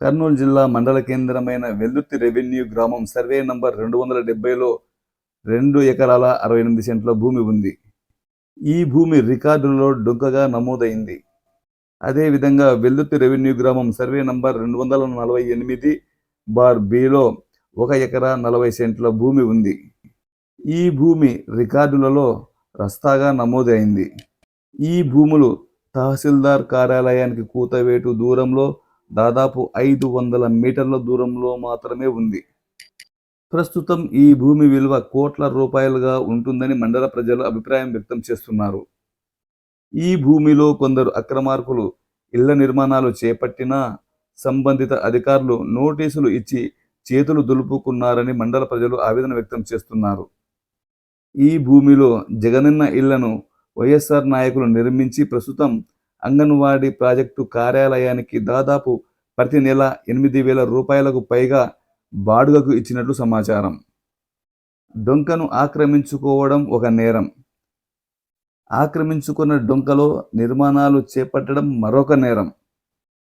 కర్నూలు జిల్లా మండల కేంద్రమైన వెల్దుర్తి రెవెన్యూ గ్రామం సర్వే నంబర్ రెండు వందల డెబ్బైలో రెండు ఎకరాల అరవై ఎనిమిది సెంట్ల భూమి ఉంది. ఈ భూమి రికార్డులలో డొంకగా నమోదైంది. అదేవిధంగా వెల్దుర్తి రెవెన్యూ గ్రామం సర్వే నంబర్ రెండు వందల నలభై ఎనిమిది బార్ బిలో ఒక ఎకరా నలభై సెంట్ల భూమి ఉంది. ఈ భూమి రికార్డులలో రస్తాగా నమోదైంది. ఈ భూములు తహసీల్దార్ కార్యాలయానికి కూతవేటు దూరంలో దాదాపు ఐదు వందల మీటర్ల దూరంలో మాత్రమే ఉంది. ప్రస్తుతం ఈ భూమి విలువ కోట్ల రూపాయలుగా ఉంటుందని మండల ప్రజలు అభిప్రాయం వ్యక్తం చేస్తున్నారు. ఈ భూమిలో కొందరు అక్రమార్కులు ఇళ్ళ నిర్మాణాలు చేపట్టినా సంబంధిత అధికారులు నోటీసులు ఇచ్చి చేతులు దులుపుకున్నారని మండల ప్రజలు ఆవేదన వ్యక్తం చేస్తున్నారు. ఈ భూమిలో జగనన్న ఇళ్ళను వైఎస్ఆర్ నాయకులు నిర్మించి ప్రస్తుతం అంగన్వాడీ ప్రాజెక్టు కార్యాలయానికి దాదాపు ప్రతి నెల ఎనిమిది వేల రూపాయలకు పైగా బాడుగకు ఇచ్చినట్లు సమాచారం. డొంకను ఆక్రమించుకోవడం ఒక నేరం. ఆక్రమించుకున్న డొంకలో నిర్మాణాలు చేపట్టడం మరొక నేరం.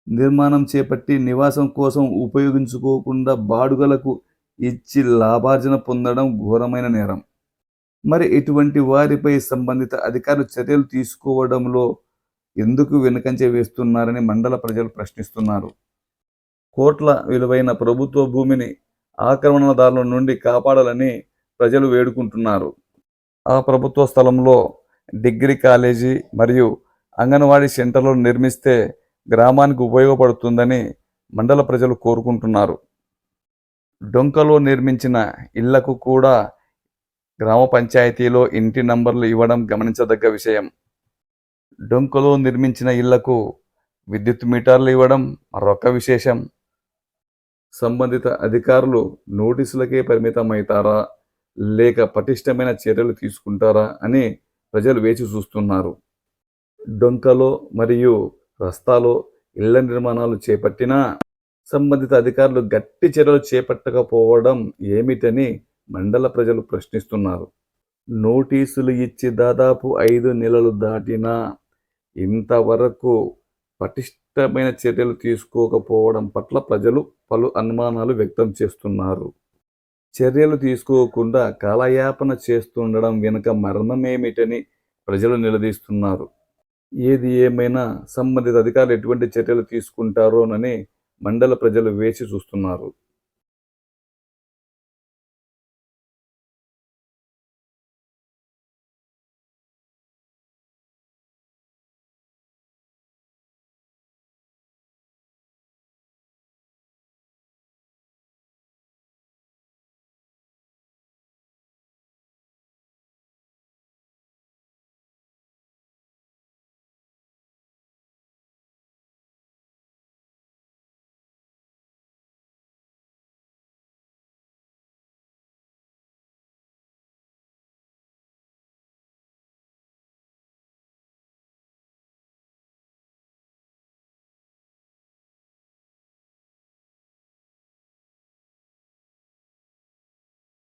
నిర్మాణం చేపట్టి నివాసం కోసం ఉపయోగించుకోకుండా బాడుగలకు ఇచ్చి లాభార్జన పొందడం ఘోరమైన నేరం. మరి ఇటువంటి వారిపై సంబంధిత అధికారులు చర్యలు తీసుకోవడంలో ఎందుకు వెనుకంచే వేస్తున్నారని మండల ప్రజలు ప్రశ్నిస్తున్నారు. కోట్ల విలువైన ప్రభుత్వ భూమిని ఆక్రమణదారుల నుండి కాపాడాలని ప్రజలు వేడుకుంటున్నారు. ఆ ప్రభుత్వ స్థలంలో డిగ్రీ కాలేజీ మరియు అంగన్వాడీ సెంటర్లు నిర్మిస్తే గ్రామానికి ఉపయోగపడుతుందని మండల ప్రజలు కోరుకుంటున్నారు. డొంకలో నిర్మించిన ఇళ్ళకు కూడా గ్రామ పంచాయతీలో ఇంటి నంబర్లు ఇవ్వడం గమనించదగ్గ విషయం. డొంకలో నిర్మించిన ఇళ్ళకు విద్యుత్ మీటర్లు ఇవ్వడం మరొక విశేషం. సంబంధిత అధికారులు నోటీసులకే పరిమితమవుతారా లేక పటిష్టమైన చర్యలు తీసుకుంటారా అని ప్రజలు వేచి చూస్తున్నారు. డొంకలో మరియు రస్తాలో ఇళ్ళ నిర్మాణాలు చేపట్టినా సంబంధిత అధికారులు గట్టి చర్యలు చేపట్టకపోవడం ఏమిటని మండల ప్రజలు ప్రశ్నిస్తున్నారు. నోటీసులు ఇచ్చి దాదాపు ఐదు నెలలు దాటినా ఇంతవరకు పటిష్టమైన చర్యలు తీసుకోకపోవడం పట్ల ప్రజలు పలు అనుమానాలు వ్యక్తం చేస్తున్నారు. చర్యలు తీసుకోకుండా కాలయాపన చేస్తుండడం వెనుక మర్మమేమిటని ప్రజలు నిలదీస్తున్నారు. ఏది ఏమైనా సంబంధిత అధికారులు ఎటువంటి చర్యలు తీసుకుంటారోనని మండల ప్రజలు వేచి చూస్తున్నారు.